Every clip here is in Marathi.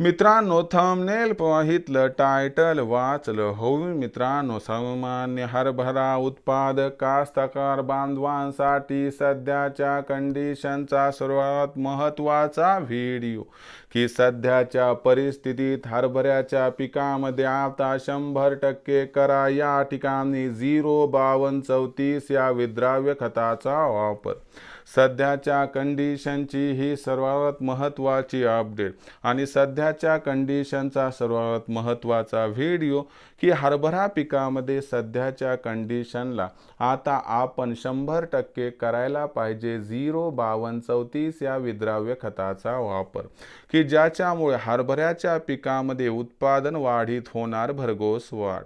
मित्रांनो थंबनेल पाहितलं टायटल वाचलं. हो मित्रांनो सामान्य हरभरा उत्पादक कास्तकार बांधवांसाठी सध्याच्या कंडिशनचा सर्वात महत्त्वाचा व्हिडिओ की सध्याच्या परिस्थितीत हरभऱ्याच्या पिकामध्ये आता शंभर टक्के करा. या ठिकाणी झिरो बावन्न चौतीस या विद्राव्य खताचा वापर. सध्याच्या कंडिशनची ही सर्वात महत्त्वाची अपडेट आणि सध्याच्या कंडिशनचा सर्वात महत्त्वाचा व्हिडिओ की हरभरा पिकामध्ये सध्याच्या कंडिशनला आता आपण शंभर टक्के करायला पाहिजे झिरो बावन्न चौतीस या विद्राव्य खताचा वापर. की ज्याच्यामुळे हरभऱ्याच्या पिकामध्ये उत्पादन वाढीत होणार भरघोस वाढ.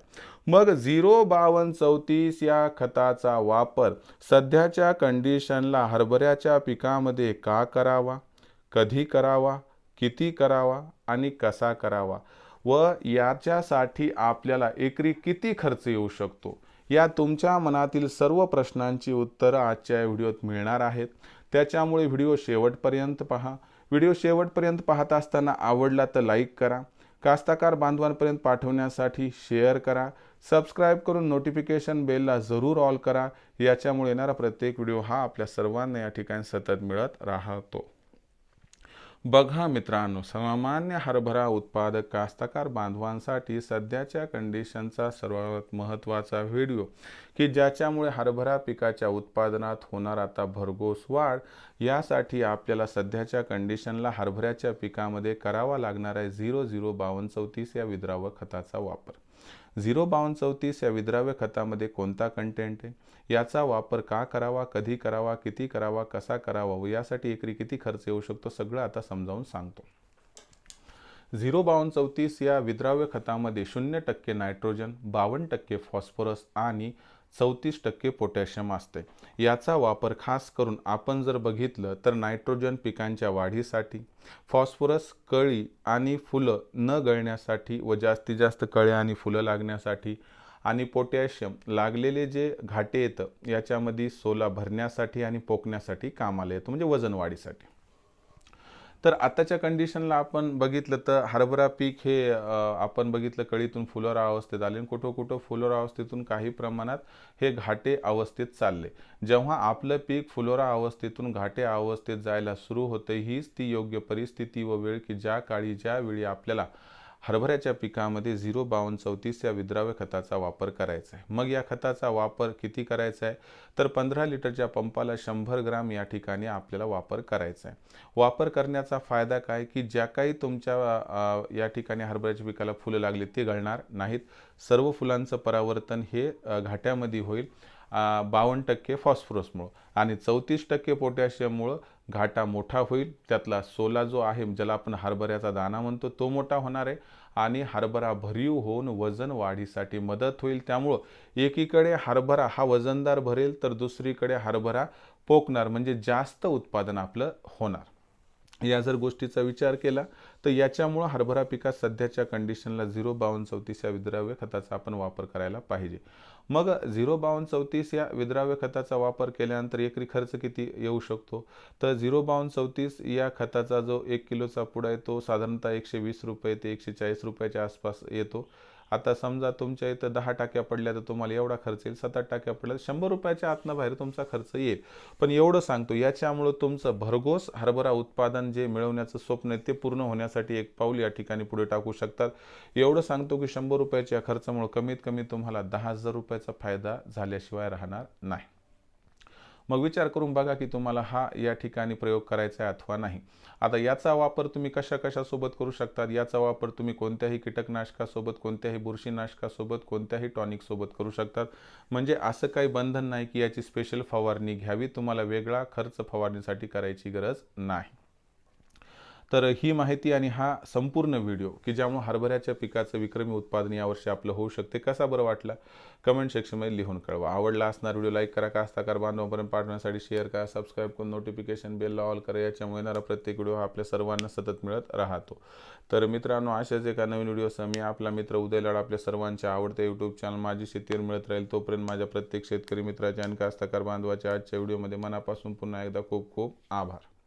मग झिरो बावन्न चौतीस या खताचा वापर सध्याच्या कंडिशनला हरभऱ्याच्या पिकामध्ये का करावा? कधी करावा? किती करावा? आणि कसा करावा? व याच्यासाठी आपल्याला एकरी किती खर्च येऊ शकतो? या तुमच्या मनातील सर्व प्रश्नांची उत्तरं आजच्या व्हिडिओत मिळणार आहेत. त्याच्यामुळे व्हिडिओ शेवटपर्यंत पहा. व्हिडिओ शेवटपर्यंत पाहत असताना आवडला तर लाईक करा. कास्ताकार बांधवांपर्यंत पाठवण्यासाठी शेअर करा. सबस्क्राईब करून नोटिफिकेशन बेलला जरूर ऑल करा. याच्यामुळे येणारा प्रत्येक व्हिडिओ हा आपल्या सर्वांना या ठिकाणी सतत मिळत राहतो. बघा मित्रांनो सामान्य हरभरा उत्पादक कास्तकार बांधवांसाठी सध्याच्या कंडिशनचा सर्वात महत्त्वाचा व्हिडिओ की ज्याच्यामुळे हरभरा पिकाच्या उत्पादनात होणार आता भरघोस वाढ यासाठी आपल्याला सध्याच्या कंडिशनला हरभऱ्याच्या पिकामध्ये करावा लागणार आहे झिरो झिरो बावन्न चौतीस या विद्रावक खताचा वापर. झिरो बावन्न चौतीस या विद्राव्य खतामध्ये कोणता कंटेंट आहे? याचा वापर का करावा कधी करावा किती करावा कसा करावा व यासाठी एकरी किती खर्च येऊ शकतो सगळं आता समजावून सांगतो. झिरो बावन्न चौतीस या विद्राव्य खतामध्ये शून्य टक्के नायट्रोजन बावन्न टक्के फॉस्फरस आणि चौतीस टक्के पोटॅशियम असते. याचा वापर खास करून आपण जर बघितलं तर नायट्रोजन पिकांच्या वाढीसाठी फॉस्फरस कळी आणि फुलं न गळण्यासाठी व जास्तीत जास्त कळ्या आणि फुलं लागण्यासाठी आणि पोटॅशियम लागलेले जे घाटे येतं याच्यामध्ये सोला भरण्यासाठी आणि पोकण्यासाठी कामाला येतं म्हणजे वजन वाढीसाठी. तर आताच्या कंडिशनला आपण बघितलं तर हरभरा पीक हे आपण बघितलं कळीतून फुलोरा अवस्थेत आले. आणि कुठं कुठं फुलोरा अवस्थेतून काही प्रमाणात हे घाटे अवस्थेत चालले. जेव्हा आपलं पीक फुलोरा अवस्थेतून घाटे अवस्थेत जायला सुरू होते हीच ती योग्य परिस्थिती व वेळ की ज्या काळी ज्यावेळी आपल्याला हरभऱ्याच्या पिकामध्ये झिरो बावन्न चौतीस या विद्राव्य खताचा वापर करायचा आहे. मग या खताचा वापर किती करायचा आहे? तर पंधरा लिटरच्या पंपाला शंभर ग्राम या ठिकाणी आपल्याला वापर करायचा आहे. वापर करण्याचा फायदा काय? की ज्या काही तुमच्या या ठिकाणी हरभऱ्याच्या पिकाला फुलं लागली ते गळणार नाहीत. सर्व फुलांचं परावर्तन हे घाट्यामध्ये होईल. बावन्न टक्के फॉस्फरसमुळं आणि चौतीस टक्के पोटॅशियममुळं घाटा मोठा होईल. त्यातला सोला जो आहे ज्याला आपण हरभऱ्याचा दाना म्हणतो तो मोठा होणार आहे. आणि हरभरा भरीव होऊन वजन वाढीसाठी मदत होईल. त्यामुळं एकीकडे हरभरा हा वजनदार भरेल तर दुसरीकडे हरभरा पोकणार म्हणजे जास्त उत्पादन आपलं होणार. या जर गोष्टीचा विचार केला तर याच्यामुळं हरभरा पिकात सध्याच्या कंडिशनला झिरो बावन्न चौतीस या विद्राव्य खताचा आपण वापर करायला पाहिजे. मग झिरो बावन्न चौतीस या विद्राव्य खताचा वापर केल्यानंतर एकरी खर्च किती येऊ शकतो? तर झिरो बावन्न चौतीस या खताचा जो एक किलोचा पुडा आहे तो साधारणतः एकशे वीस रुपये ते एकशे चाळीस रुपयाच्या आसपास येतो. आता समजा तुमच्या इथं दहा टाक्या पडल्या तर तुम्हाला एवढा खर्च येईल सात आठ टाक्या पडल्या तर शंभर रुपयाच्या आतनं बाहेर तुमचा खर्च येईल. पण एवढं सांगतो याच्यामुळं तुमचं भरघोस हरभरा उत्पादन जे मिळवण्याचं स्वप्न आहे ते पूर्ण होण्यासाठी एक पाऊल या ठिकाणी पुढे टाकू शकतात. एवढं सांगतो की शंभर रुपयाच्या खर्चामुळे कमीत कमी तुम्हाला दहा हजार रुपयाचा फायदा झाल्याशिवाय राहणार नाही. मग विचार करून बघा की तुम्हाला हा या ठिकाणी प्रयोग करायचा आहे अथवा नाही. आता याचा वापर तुम्ही कशा कशासोबत करू शकतात? याचा वापर तुम्ही कोणत्याही कीटकनाशकासोबत कोणत्याही बुरशीनाशकासोबत कोणत्याही टॉनिकसोबत करू शकतात. म्हणजे असं काही बंधन नाही की याची स्पेशल फवारणी घ्यावी. तुम्हाला वेगळा खर्च फवारणीसाठी करायची गरज नाही. तर ही माहिती आणि हा संपूर्ण व्हिडिओ की ज्यामुळे हरभऱ्याच्या पिकाचं विक्रमी उत्पादन यावर्षी आपलं होऊ शकते कसा बरं वाटला? कमेंट सेक्शनमध्ये लिहून कळवा. आवडला असणार व्हिडिओ लाईक करा. का असता बांधवापर्यंत पाठवण्यासाठी शेअर करा. सबस्क्राईब करून नोटिफिकेशन बेल ऑल करा. याच्यामुळे येणारा प्रत्येक व्हिडिओ हा आपल्या सर्वांना सतत मिळत राहतो. तर मित्रांनो अशाच एका नवीन व्हिडिओसह मी आपला मित्र उदय लाड आपल्या सर्वांच्या आवडत्या यूट्यूब चॅनल माझी शेतीवर मिळत राहील. तोपर्यंत माझ्या प्रत्येक शेतकरी मित्राच्या आणि कास्तकार बांधवाच्या आजच्या व्हिडिओमध्ये मनापासून पुन्हा एकदा खूप खूप आभार.